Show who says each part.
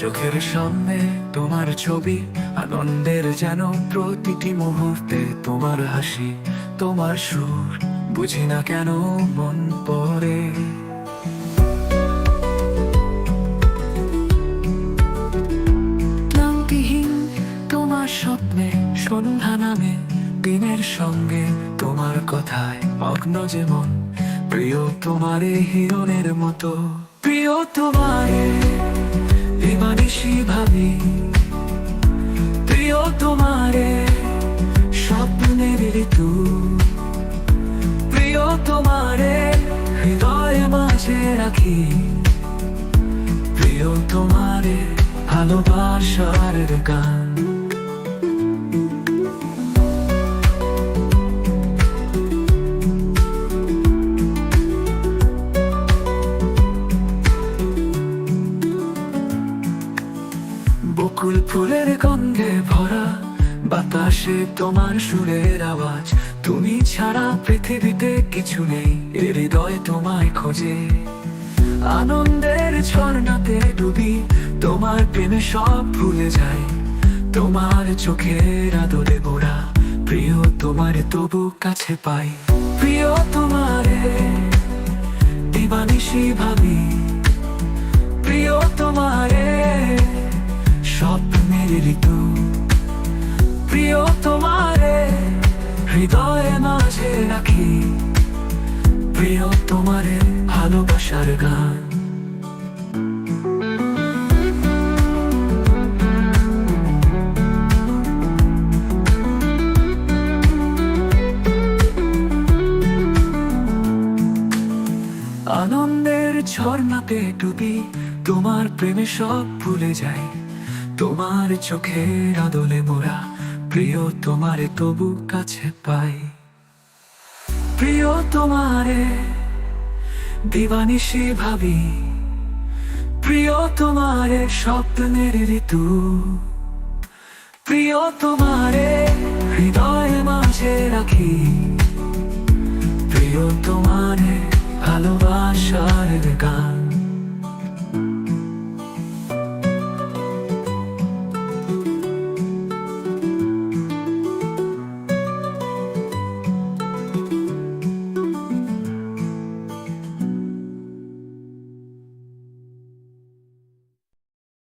Speaker 1: চোখের সামনে তোমার ছবি, আনন্দের যেন প্রতিটি মুহূর্তে তোমার হাসি, তোমার সুর, বুঝি না কেন মন ক্লান্তিহীন তোমার স্বপ্নে, সন্ধ্যা নামে, দিনের সঙ্গে তোমার কথায় অগ্ন যেমন প্রিয় তোমারে হিরণের মতো, প্রিয় তোমারে প্রিয় তোমারে হৃদয় মাঝে রাখি। প্রিয় তোমারে ভালোবাসার বকুল ফুলের গন্ধে ভরা বাতাসে তোমার সুরের আওয়াজ। তুমি ছাড়া পৃথিবীতে কিছু নেই হৃদয় তোমায় খোঁজে। আনন্দের ঝর্ণাতে ডুবি, তোমার প্রেমে সব ভুলে যায় তোমার চোখের আদরে মোড়া প্রিয় তোমার তবু কাছে পাই। প্রিয় তোমারে দিবানিসি ভাবি। প্রিয় তোমারে, স্বপ্নের ঋতু। প্রিয় তোমারে, হৃদয়ে মাঝে রাখি। প্রিয় তোমারে, ভালোবাসার গান। আনন্দের ঝর্ণাতে ডুবি তোমার প্রেমে সব ভুলে যাই। তোমার চোখের আদলে মোরা প্রিয় তোমারে তবু কাছে পাই। প্রিয় তোমারে, দিবানিশি ভাবি। প্রিয় তোমারে, স্বপ্নের ঋতু। প্রিয় তোমারে হৃদয়ে মাঝে রাখি। প্রিয় তোমারে, ভালোবাসার গান।